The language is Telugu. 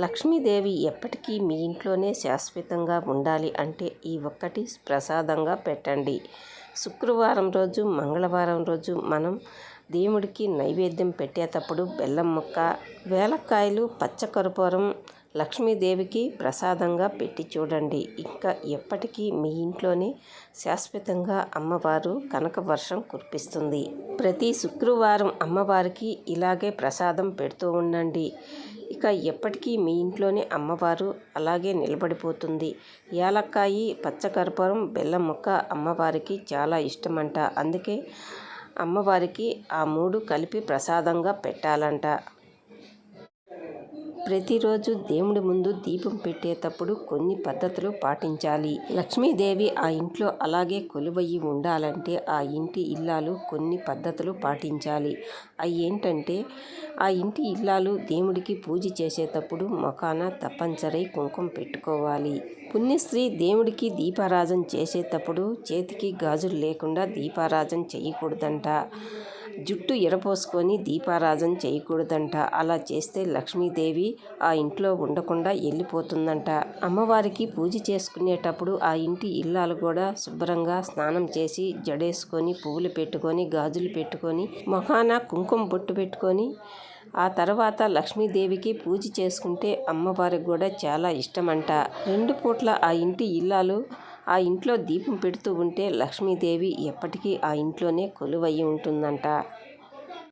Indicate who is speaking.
Speaker 1: లక్ష్మీదేవి ఎప్పటికీ మీ ఇంట్లోనే శాశ్వతంగా ఉండాలి అంటే ఈ ఒక్కటి ప్రసాదంగా పెట్టండి. శుక్రవారం రోజు మంగళవారం రోజు మనం దేవుడికి నైవేద్యం పెట్టేటప్పుడు బెల్లం ముక్క వేలక్కాయలు పచ్చకర్పూరం లక్ష్మీదేవికి ప్రసాదంగా పెట్టి చూడండి. ఇంకా ఎప్పటికీ మీ ఇంట్లోనే శాశ్వతంగా అమ్మవారు కనక వర్షం కురిపిస్తుంది. ప్రతి శుక్రవారం అమ్మవారికి ఇలాగే ప్రసాదం పెడుతూ ఉండండి. ఇక ఎప్పటికీ మీ ఇంట్లోనే అమ్మవారు అలాగే నిలబడిపోతుంది. యాలక్కాయి పచ్చకర్పూరం బెల్లం ముక్క అమ్మవారికి చాలా ఇష్టమంట. అందుకే అమ్మవారికి ఆ మూడు కలిపి ప్రసాదంగా పెట్టాలంట. ప్రతిరోజు దేవుడి ముందు దీపం పెట్టేటప్పుడు కొన్ని పద్ధతులు పాటించాలి. లక్ష్మీదేవి ఆ ఇంట్లో అలాగే కొలువయ్యి ఉండాలంటే ఆ ఇంటి ఇల్లాలు కొన్ని పద్ధతులు పాటించాలి. అవి ఏంటంటే ఆ ఇంటి ఇల్లాలు దేవుడికి పూజ చేసేటప్పుడు మొఖాన తప్పనిసరి కుంకుమ పెట్టుకోవాలి. పుణ్యశ్రీ దేవుడికి దీపారాజన చేసేటప్పుడు చేతికి గాజులు లేకుండా దీపారాజన చేయకూడదంట. జుట్టు ఎరపోసుకొని దీపారాజన చేయకూడదంట. అలా చేస్తే లక్ష్మీదేవి ఆ ఇంట్లో ఉండకుండా వెళ్ళిపోతుందంట అమ్మవారికి పూజ చేసుకునేటప్పుడు ఆ ఇంటి ఇల్లాలు కూడా శుభ్రంగా స్నానం చేసి జడేసుకొని పువ్వులు పెట్టుకొని గాజులు పెట్టుకొని మొహాన కుంకుమ బొట్టు పెట్టుకొని ఆ తర్వాత లక్ష్మీదేవికి పూజ చేసుకుంటే అమ్మవారికి కూడా చాలా ఇష్టమంట. రెండు పూట్ల ఆ ఇంటి ఇల్లాలు ఆ ఇంట్లో దీపం పెడుతూ ఉంటే లక్ష్మీదేవి ఎప్పటికీ ఆ ఇంట్లోనే కొలువయ్యి ఉంటుందంట.